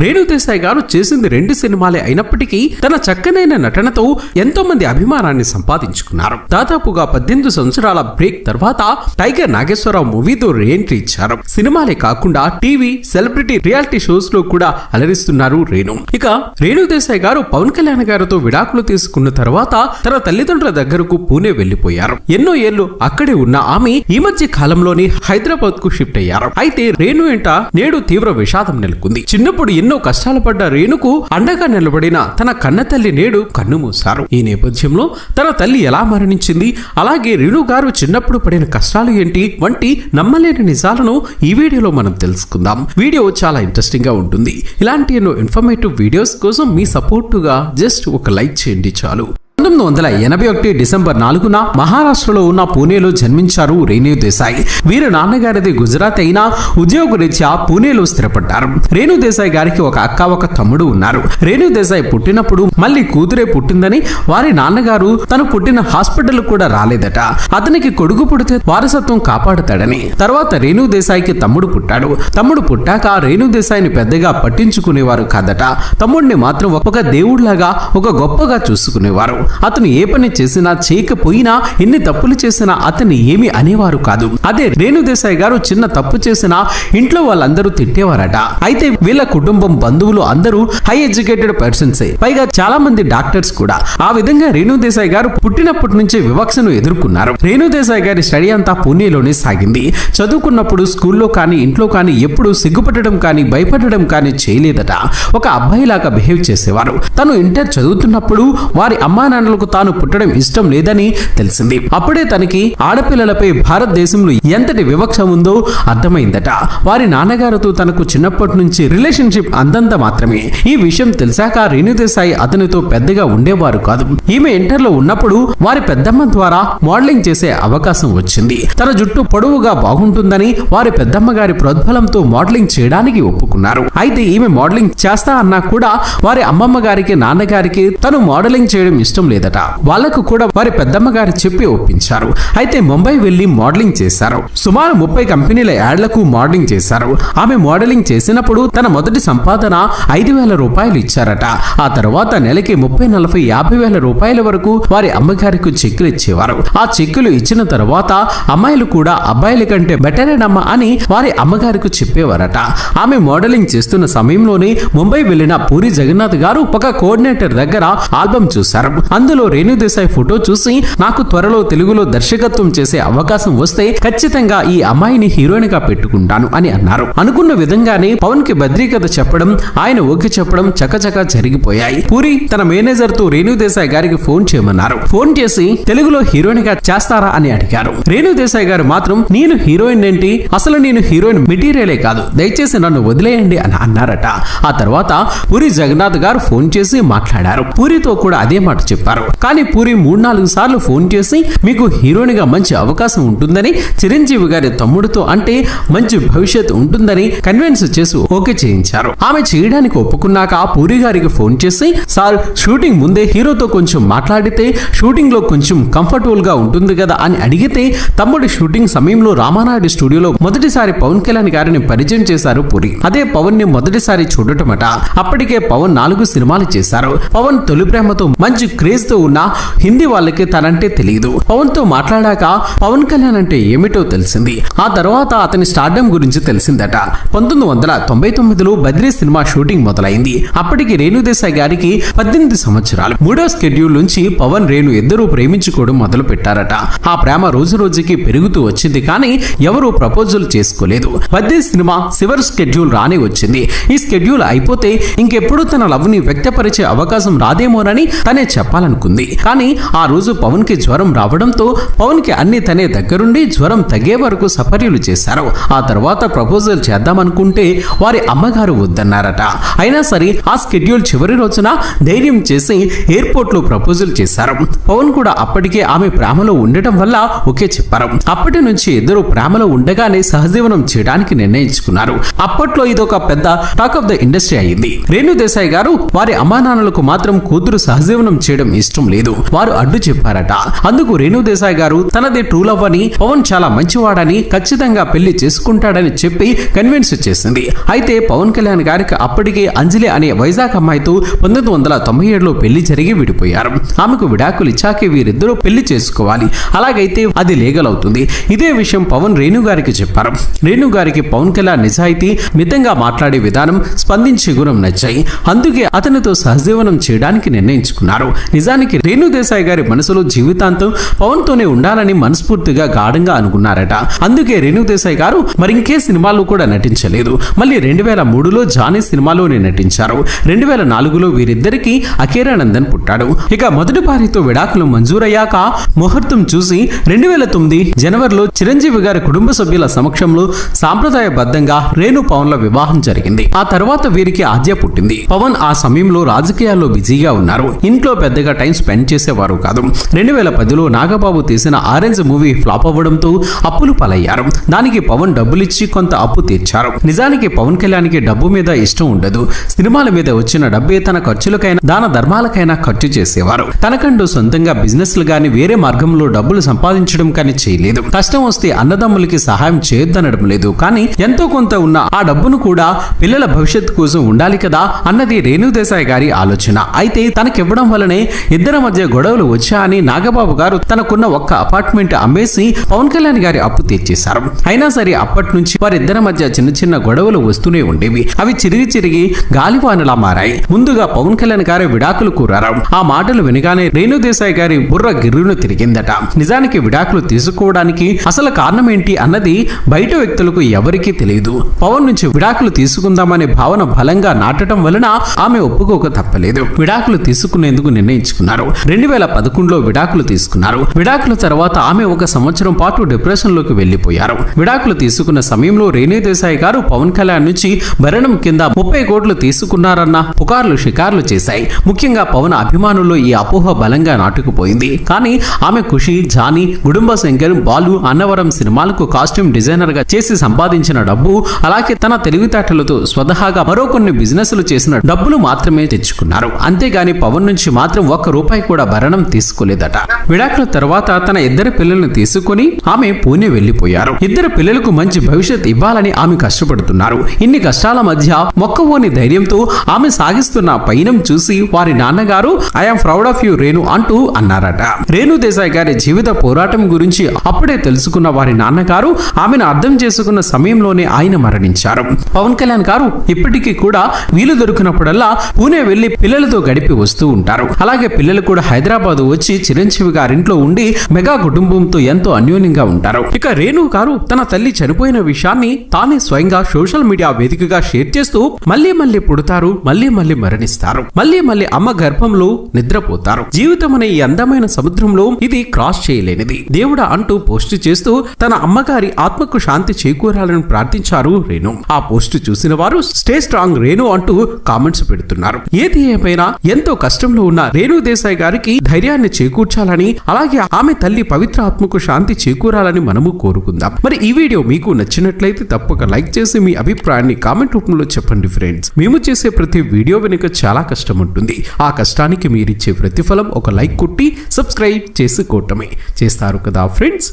రేణుదేశాయ్ గారు చేసింది రెండు సినిమాలే అయినప్పటికీ తన చక్కనైన నటనతో ఎంతో మంది అభిమానాన్ని సంపాదించుకున్నారు. దాదాపుగా పద్దెనిమిది సంవత్సరాల బ్రేక్ తర్వాత టైగర్ నాగేశ్వరరావు మూవీతో రీఎంట్రీ ఇచ్చారు. సినిమాలే కాకుండా టీవీ సెలబ్రిటీ రియాలిటీ షోస్లో కూడా అలరిస్తున్నారు రేణు. ఇక రేణుదేశాయ్ గారు పవన్ కళ్యాణ్ గారితో విడాకులు తీసుకున్న తర్వాత తన తల్లిదండ్రుల దగ్గరకు పూణే వెళ్ళిపోయారు ఎన్నో ఏళ్ళు అక్కడే ఉన్న ఆమె ఈ మధ్య కాలంలోనే హైదరాబాద్కు షిఫ్ట్ అయ్యారు. అయితే రేణు వెంట నేడు తీవ్ర విషాదం నెలకొంది. చిన్నప్పుడు ఎన్నో కష్టాలు పడ్డ రేణుకు అండగా నిలబడిన తన కన్న తల్లి నేడు కన్నుమూశారు ఈ నేపథ్యంలో తన తల్లి ఎలా మరణించింది? అలాగే రేణు గారు చిన్నప్పుడు పడిన కష్టాలు ఏంటి? వంటి నమ్మలేని నిజాలను ఈ వీడియోలో మనం తెలుసుకుందాం. వీడియో చాలా ఇంట్రెస్టింగ్గా ఉంటుంది. ఇలాంటి ఎన్నో ఇన్ఫర్మేటివ్ వీడియోస్ కోసం మీ సపోర్టుగా జస్ట్ ఒక లైక్ చేయండి చాలు. పంతొమ్మిది వందల ఎనభై ఒకటి డిసెంబర్ నాలుగున మహారాష్ట్రలో ఉన్న పూణేలో జన్మించారు రేణు దేశాయ్. వీరి నాన్నగారిది గుజరాత్ అయినా ఉద్యోగరీత్యా పూణేలో స్థిరపడ్డారు. రేణు దేశాయ్ గారికి ఒక అక్క ఒక తమ్ముడు ఉన్నారు. రేణు దేశాయ్ పుట్టినప్పుడు మళ్ళీ కూతురే పుట్టిందని వారి నాన్నగారు తను పుట్టిన హాస్పిటల్ కూడా రాలేదట. అతనికి కొడుకు పుడితే వారసత్వం కాపాడుతాడని. తర్వాత రేణు దేశాయ్కి తమ్ముడు పుట్టాడు. తమ్ముడు పుట్టాక రేణు దేశాయ్ని పెద్దగా పట్టించుకునేవారు కాదట. తమ్ముడిని మాత్రం ఒక దేవుడిలాగా ఒక గొప్పగా చూసుకునేవారు. అతను ఏ పని చేసినా చేయకపోయినా ఎన్ని తప్పులు చేసినా అతన్ని ఏమి అనేవారు కాదు. అదే రేణు దేశాయ్ గారు చిన్న తప్పు చేసినా ఇంట్లో వాళ్ళందరూ తిట్టేవారట. అయితే వీళ్ళ కుటుంబం బంధువులు అందరూ హై ఎడ్యుకేటెడ్ పర్సన్సే పైగా చాలా మంది డాక్టర్స్ కూడా. ఆ విధంగా రేణు దేశాయ్ గారు పుట్టినప్పటి నుంచి వివక్షను ఎదుర్కొన్నారు. రేణు దేశాయ్ గారి స్టడీ అంతా పూణేలోనే సాగింది. చదువుకున్నప్పుడు స్కూల్లో కానీ ఇంట్లో కానీ ఎప్పుడు సిగ్గుపట్టడం కానీ భయపడడం కానీ చేయలేదట. ఒక అబ్బాయిలాగా బిహేవ్ చేసేవారు. తను ఇంటర్ చదువుతున్నప్పుడు వారి అమ్మా నాన్నలకు తాను పుట్టడం ఇష్టం లేదని తెలిసింది. అప్పుడే తనకి ఆడపిల్లలపై భారతదేశంలో ఎంతటి వివక్ష ఉందో అర్థమైందట. వారి నాన్నగారితో తనకు చిన్నప్పటి నుంచి రిలేషన్షిప్ అంతంత మాత్రమే. ఈ విషయం తెలిసాక రేణుదేశాయి అతనితో పెద్దగా ఉండేవారు కాదు. ఈమె ఇంటర్లో ఉన్నప్పుడు వారి పెద్దమ్మ ద్వారా మోడలింగ్ చేసే అవకాశం వచ్చింది. తన జుట్టు పొడవుగా బాగుంటుందని వారి పెద్దమ్మ గారి ప్రోద్బలంతో మోడలింగ్ చేయడానికి ఒప్పుకున్నారు. అయితే ఈమె మోడలింగ్ చేస్తా అన్నా కూడా వారి అమ్మమ్మ గారికి నాన్నగారికి తను మోడలింగ్ చేయడం ఇష్టం లేదట. వాళ్ళకు కూడా వారి పెద్దమ్మ గారు చెప్పి ఒప్పించారు. అయితే ముంబై వెళ్ళి మోడలింగ్ చేశారు. సుమారు ముప్పై కంపెనీల యాడ్లకు మోడలింగ్ చేశారు. ఆమె మోడలింగ్ చేసినప్పుడు తన మొదటి సంపాదన ఐదు వేల రూపాయలు ఇచ్చారట. ఆ తర్వాత నెలకి ముప్పై నలభై యాభై వేల రూపాయల వరకు వారి అమ్మగారికి చెక్కులు ఇచ్చేవారు. ఆ చెక్కులు ఇచ్చిన తర్వాత అమ్మాయిలు కూడా అబ్బాయిల కంటే బెటరేనమ్మ అని వారి అమ్మగారికి చెప్పేవారట. ఆమె మోడలింగ్ చేస్తున్న సమయంలోనే ముంబై వెళ్ళిన పూరి జగన్నాథ్ గారు ఒక కోఆర్డినేటర్ దగ్గర ఆల్బమ్ చూశారు. అందులో రేణు దేశాయ్ ఫోటో చూసి నాకు త్వరలో తెలుగులో దర్శకత్వం చేసే అవకాశం వస్తే ఖచ్చితంగా ఈ అమ్మాయిని హీరోయిన్గా పెట్టుకుంటాను అని అన్నారు. అనుకున్న విధంగానే పవన్కి భద్రీకత చెప్పడం ఆయన ఓకే చెప్పడం చకచక జరిగిపోయాయి. పూరి తన మేనేజర్తో రేణు దేశాయ్ గారికి ఫోన్ చేయమన్నారు. ఫోన్ చేసి తెలుగులో హీరోయిన్గా చేస్తారా అని అడిగారు. రేణు దేశాయ్ గారు మాత్రం నేను హీరోయిన్ ఏంటి? అసలు నేను హీరోయిన్ మెటీరియలే కాదు. దయచేసి నన్ను వదిలేయండి అని అన్నారట. ఆ తర్వాత పూరి జగన్నాథ్ గారు ఫోన్ చేసి మాట్లాడారు. పూరితో కూడా అదే మాట చెప్పారు. కానీ పూరి మూడు నాలుగు సార్లు ఫోన్ చేసి మీకు హీరోయిన్గా మంచి అవకాశం ఉంటుందని చిరంజీవి గారి తమ్ముడితో అంటే మంచి భవిష్యత్ ఉంటుందని కన్విన్స్ చేసి ఓకే చేయించారు. ఆమె చేయడానికి ఒప్పుకున్నాక పూరి గారికి ఫోన్ చేసి సార్ షూటింగ్ ముందే హీరోతో కొంచెం మాట్లాడితే షూటింగ్లో కొంచెం కంఫర్టబుల్గా ఉంటుంది కదా అని అడిగితే తమ్ముడి షూటింగ్ సమయంలో రామానాయుడు స్టూడియోలో మొదటిసారి పవన్ కళ్యాణ్ గారిని పరిచయం చేశారు పూరి. అదే పవన్ని మొదటిసారి చూడటమట. అప్పటికే పవన్ నాలుగు సినిమాలు చేశారు. పవన్ తొలి ప్రేమతో మంచి క్రేజ్ తో ఉన్న హిందీ వాళ్ళకి తనంటే తెలియదు పవన్తో మాట్లాడాక పవన్ కళ్యాణ్ అంటే ఏమిటో తెలిసింది. ఆ తర్వాత అతని స్టార్డమ్ గురించి తెలిసిందట. పంతొమ్మిది వందల తొంభై తొమ్మిదిలో బద్రీ సినిమా షూటింగ్ మొదలైంది. అప్పటికి రేణుదేశాయ్ గారికి పద్దెనిమిది సంవత్సరాలు. మూడో స్కెడ్యూల్ నుంచి పవన్ రేణు ఇద్దరూ ప్రేమించుకోవడం మొదలు పెట్టారట ఆ ప్రేమ రోజు రోజుకి పెరుగుతూ వచ్చింది కానీ ఎవరూ ప్రపోజల్ చేసుకోలేదు. బద్రీ సినిమా చివరి స్కెడ్యూల్ రానే వచ్చింది. ఈ స్కెడ్యూల్ అయిపోతే ఇంకెప్పుడు తన లవ్ని వ్యక్తపరిచే అవకాశం రాదేమోనని తనే చెప్పాలనుకుంది కానీ ఆ రోజు పవన్కి జ్వరం రావడంతో పవన్కి అన్ని తనే దగ్గరుండి జ్వరం తగ్గే వరకు సపర్యలు చేశారు. ఆ తర్వాత ప్రపోజల్ చేద్దామనుకుంటే వారి అమ్మగారు వద్దన్నారట. అయినా సరే ఆ స్కెడ్యూల్ చివరి రోజున ధైర్యం చేసి ఎయిర్పోర్ట్లో ప్రపోజల్ చేశారు. పవన్ కూడా అప్పటికే ఆమె ప్రేమలో ఉండటం వల్ల ఒకే చెప్పారు. అప్పటి నుంచి ఇద్దరు ప్రేమలో ఉండగానే సహజీవనం చేయడానికి నిర్ణయించుకున్నారు. అప్పట్లో ఇదొక పెద్ద టాక్ ఆఫ్ ద ఇండస్ట్రీ అయింది. రేణు దేశాయ్ గారు వారి అమ్మానాన్నలకు మాత్రం కూతురు సహజీవనం చేయడం ఇష్టం లేదు. వారు అడ్డు చెప్పారట. అందుకు రేణు దేశాయ్ గారు తనది ట్రూ లవ్ అని పవన్ చాలా మంచివాడని ఖచ్చితంగా పెళ్ళి చేసుకుంటాడని చెప్పి కన్విన్స్ చేసింది. అయితే పవన్ కళ్యాణ్ గారికి అప్పటికే అంజలి అనే వైజాగ్ అమ్మాయితో పంతొమ్మిది వందల తొంభై ఏడులో పెళ్ళి జరిగి విడిపోయారు. ఆమెకు విడాకులు ఇచ్చాకే వీరిద్దరూ పెళ్ళి చేసుకోవాలి. అలాగైతే అది లీగల్ అవుతుంది. ఇదే విషయం పవన్ రేణు గారికి చెప్పారు. రేణు గారికి పవన్ కళ్యాణ్ నిజాయితీ మితంగా మాట్లాడే విధానం స్పందించే గుణం నచ్చాయి. అందుకే అతనితో సహజీవనం చేయడానికి నిర్ణయించుకున్నారు. నిజానికి రేణుదేశాయ్ గారి మనసులో జీవితాంతం పవన్ తోనే ఉండాలని మనస్ఫూర్తిగా గాఢంగా అనుకున్నారట. అందుకే రేణుదేశాయ్ గారు మరింకే సినిమాల్లో కూడా నటించలేదు. మళ్ళీ రెండు వేల మూడులో జానీ సినిమాలోనే నటించారు. రెండు వేల నాలుగులో వీరిద్దరికి అఖీరానందన్ పుట్టాడు. ఇక మొదటి భార్యతో విడాకులు మంజూరయ్యాక ముహూర్తం చూసి రెండు వేల తొమ్మిది జనవరిలో చిరంజీవి గారి కుటుంబ సభ్యుల సమక్షంలో సాంప్రదాయబద్ధంగా రేణు పవన్ల వివాహం జరిగింది. ఆ తర్వాత వీరికి ఆద్య పుట్టింది. పవన్ ఆ సమయంలో రాజకీయాల్లో బిజీగా ఉన్నారు. ఇంట్లో పెద్దగా టైం స్పెండ్ చేసేవారు కాదు. రెండు వేల పదిలో నాగబాబు తీసిన ఆరెంజ్ మూవీ ఫ్లాప్ అవ్వడంతో అప్పులు పాలయ్యారు. దానికి పవన్ డబ్బులిచ్చి కొంత అప్పు తీర్చారు. నిజానికి పవన్ కళ్యాణ్కి డబ్బు మీద ఇష్టం ఉండదు. సినిమాల మీద వచ్చిన డబ్బే తన ఖర్చులకైనా దాన ధర్మాలకైనా ఖర్చు చేసేవారు. తనకంటూ సొంతంగా బిజినెస్లు గాని వేరే మార్గంలో డబ్బులు సంపాదించడం కానీ చేయలేదు. కష్టం వస్తే అన్నదమ్ములకి సహాయం చేయొద్దనడం లేదు. కానీ ఎంతో కొంత ఉన్న ఆ డబ్బును కూడా పిల్లల భవిష్యత్తు కోసం ఉండాలి కదా అన్నది రేణుదేశాయ్ గారి ఆలోచన. అయితే తనకివ్వడం వల్లనే ఇద్దరి మధ్య గొడవలు వచ్చా అని నాగబాబు గారు తనకున్న ఒక్క అపార్ట్మెంట్ అమ్మేసి పవన్ కళ్యాణ్ గారి అప్పు తీర్చేశారు. అయినా సరే అప్పటి నుంచి వారిద్దరి మధ్య చిన్న చిన్న గొడవలు వస్తూనే ఉండేవి. అవి చిరిగి చిరిగి గాలివానలా మారాయి. ముందుగా పవన్ కళ్యాణ్ గారి విడాకులు కూరారు. ఆ మాటలు వినగానే రేణు దేశాయ్ గారి బుర్ర గిర్రును తిరిగిందట. నిజానికి విడాకులు తీసుకోవడానికి అసలు కారణం ఏంటి అన్నది బయట వ్యక్తులకు ఎవరికీ తెలియదు పవన్ నుంచి విడాకులు తీసుకుందామనే భావన బలంగా నాటడం వలన ఆమె ఒప్పుకోక తప్పలేదు. విడాకులు తీసుకునేందుకు నిర్ణయించుకున్నారు రెండు వేల పదకొండులో విడాకులు తీసుకున్నారు. విడాకుల తర్వాత ఆమె ఒక సంవత్సరం పాటు డిప్రెషన్లోకి వెళ్ళిపోయారు విడాకులు తీసుకున్న సమయంలో రేణు దేశాయ్ గారు పవన్ కళ్యాణ్ నుంచి భరణం కింద ముప్పై కోట్లు తీసుకున్నారన్న పుకార్లు షికార్లు చేశాయి. ముఖ్యంగా పవన్ అభిమానుల్లో ఈ అపోహ బలంగా నాటుకుపోయింది. కానీ ఆమె ఖుషి జానీ గుడుంబ శంకర్ బాలు అన్నవరం సినిమాలకు కాస్ట్యూమ్ డిజైనర్గా చేసి సంపాదించిన డబ్బు అలాగే తన తెలివితేటలతో స్వతహాగా మరో కొన్ని బిజినెస్లు చేసిన డబ్బులు మాత్రమే తెచ్చుకున్నారు. అంతేగాని పవన్ నుంచి మాత్రం ఒక్క రూపాయి కూడా భరణం తీసుకోలేదట. విడాకుల తర్వాత తన ఇద్దరు పిల్లలను తీసుకుని ఆమె పూణె వెళ్ళిపోయారు ఇద్దరు పిల్లలకు మంచి భవిష్యత్ ఇవ్వాలని ఆమె కష్టపడుతున్నారు. ఇన్ని కష్టాల మధ్య మొక్కవోని ధైర్యంతో ఆమె సాగిస్తున్న పయనం చూసి వారి నాన్నగారు I am proud of you Renu అంటూ అన్నారట. రేణు దేశాయ్ గారి జీవిత పోరాటం గురించి అప్పుడే తెలుసుకున్న వారి నాన్నగారు ఆమెను అర్థం చేసుకున్న సమయంలోనే ఆయన మరణించారు. పవన్ కళ్యాణ్ గారు ఇప్పటికీ కూడా వీలు దొరికినప్పుడల్లా పూణే వెళ్ళి పిల్లలతో గడిపి వస్తూ ఉంటారు. అలాగే పిల్లలు కూడా హైదరాబాద్ వచ్చి చిరంజీవి గారింట్లో ఉండి మెగా కుటుంబంతో ఎంతో అన్యోన్యంగా ఉంటారు. ఇక రేణు గారు తన తల్లి చనిపోయిన విషయాన్ని తానే స్వయంగా సోషల్ మీడియా వేదికగా షేర్ చేస్తూ మళ్ళీ మళ్ళీ పుడతారు మళ్ళీ మళ్ళీ మరణిస్తారు మళ్ళీ మళ్ళీ అమ్మ గర్భంలో నిద్రపోతారు. జీవితం అనే ఈ అందమైన సముద్రంలో ఇది క్రాస్ చేయలేనిది. దేవుడా అంటూ పోస్ట్ చేస్తూ తన అమ్మగారి ఆత్మకు శాంతి చేకూరాలని ప్రార్థించారు రేణు. ఆ పోస్ట్ చూసిన వారు స్టే స్ట్రాంగ్ రేణు అంటూ కామెంట్స్ పెడుతున్నారు. ఏది ఏమైనా ఎంతో కష్టంలో ఉన్న రేణు రేణుదేశాయ్ గారికి ధైర్యాన్ని చేకూర్చాలని అలాగే ఆమె తల్లి పవిత్ర ఆత్మకు శాంతి చేకూరాలని మనము కోరుకుందాం. మరి ఈ వీడియో మీకు నచ్చినట్లయితే తప్పక లైక్ చేసి మీ అభిప్రాయాన్ని కామెంట్ రూపంలో చెప్పండి ఫ్రెండ్స్. మేము చేసే ప్రతి వీడియో వెనుక చాలా కష్టం ఉంటుంది. ఆ కష్టానికి మీరిచ్చే ప్రతిఫలం ఒక లైక్ కొట్టి సబ్స్క్రైబ్ చేసుకోవటమే. చేస్తారు కదా ఫ్రెండ్స్?